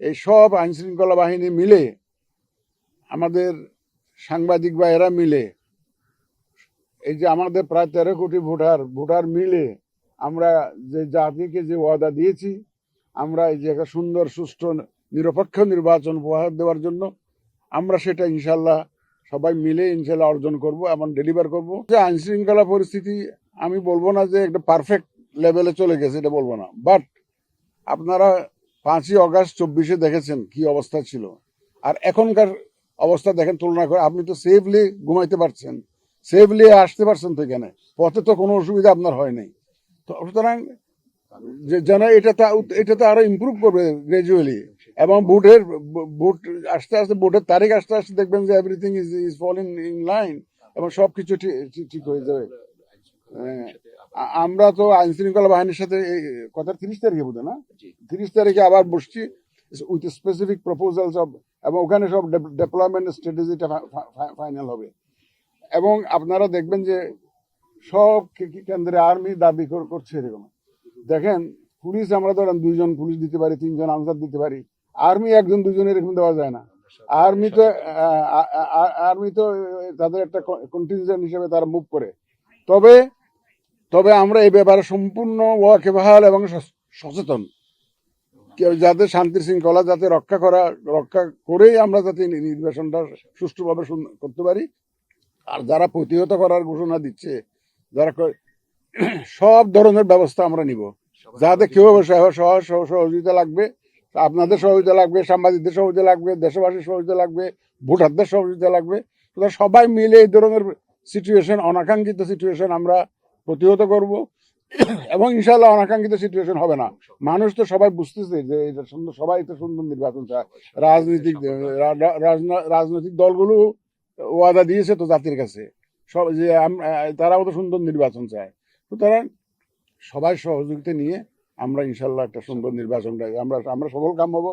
এই সব আইন শৃঙ্খলা বাহিনী মিলে, আমাদের সাংবাদিক বা এরা মিলে, এই যে আমাদের প্রায় তেরো কোটি ভোটার ভোটার মিলে আমরা যে জাতিকে যে ওয়াদা দিয়েছি, আমরা এই যে একটা সুন্দর, সুষ্ঠু, নিরপেক্ষ নির্বাচন উপহার দেওয়ার জন্য, আমরা সেটা ইনশাল্লাহ সবাই মিলে ইনশাল্লাহ অর্জন করব, এবং ডেলিভার করব। যে আইন শৃঙ্খলা পরিস্থিতি, আমি বলব না যে একটা পারফেক্ট লেভেলে চলে গেছে, এটা বলব না। বাট আপনারা পাঁচই অগাস্ট চব্বিশে দেখেছেন কি অবস্থা ছিল। আর এখনকার অবস্থা দেখেন তুলনা করে আপনি তো সেফলি ঘুমাইতে পারছেন সেফলি আসতে পারছেন তো এখানে পথে তো কোনো অসুবিধা আপনার হয় নাই। তো সুতরাং যেন এটা তা আরও ইমপ্রুভ করবে গ্রাজুয়ালি এবং বুটের বুট আস্তে আস্তে বুটের তারিখ আস্তে আস্তে দেখবেন যে everything is is fall in in line এবং সবকিছু ঠিক হয়ে যাবে। হ্যাঁ, আমরা তো আইন শৃঙ্খলা বাহিনীর সাথে এই কথা তিরিশ তারিখে বোধ না? তিরিশ তারিখে আবার বসছি উইথ স্পেসিফিক প্রপোজাল সব এবং ওখানে সব ডেভেলপমেন্ট স্ট্র্যাটেজিটা ফাইনাল হবে। এবং আপনারা দেখবেন যে সব কেন্দ্রে আর্মি দাবি কর- করছে এরকম। দেখেন পুলিশ আমরা ধরেন দুইজন পুলিশ দিতে পারি তিনজন আনসার দিতে পারি। আর্মি একজন দুজন এরকম দেওয়া যায় না। আর্মি তো আর্মি তো তাদের একটা কন্টিনজেন্ট হিসেবে তারা মুভ করে। তবে তবে আমরা এই ব্যাপারে সম্পূর্ণ ওয়াকেবহাল এবং সচ- সচেতন। যাতে শান্তি শৃঙ্খলা যাতে রক্ষা করা, রক্ষা করেই আমরা যাতে নির্বাচনটা সুষ্ঠুভাবে করতে পারি। আর যারা প্রতিহত করার ঘোষণা দিচ্ছে, যারা সব ধরনের ব্যবস্থা আমরা নিব। যাতে কেউ সহ- সহ- সহ- সহযোগিতা লাগবে, আপনাদের সহযোগিতা লাগবে, সাংবাদিকদের সহযোগিতা লাগবে, দেশবাসীর সহযোগিতা লাগবে, ভোটারদের সহযোগিতা লাগবে। সবাই মিলে এই ধরনের সিচুয়েশন অনাকাঙ্ক্ষিত সিচুয়েশন আমরা প্রতিহত করব। এবং ইনশাল্লাহ অনাকাঙ্ক্ষিত সিচুয়েশন হবে না। মানুষ তো সবাই বুঝতেছে যে এটা সুন্দর সবাই তো সুন্দর নির্বাচন চায়। রাজনৈতিক রাজনৈতিক দলগুলো ওয়াদা দিয়েছে তো জাতির কাছে। সব যে তারাও তো সুন্দর নির্বাচন চায়। সুতরাং সবাই সহযোগিতা নিয়ে আমরা ইনশাল্লাহ একটা সুন্দর নির্বাচন আমরা আমরা সফল কাম হব।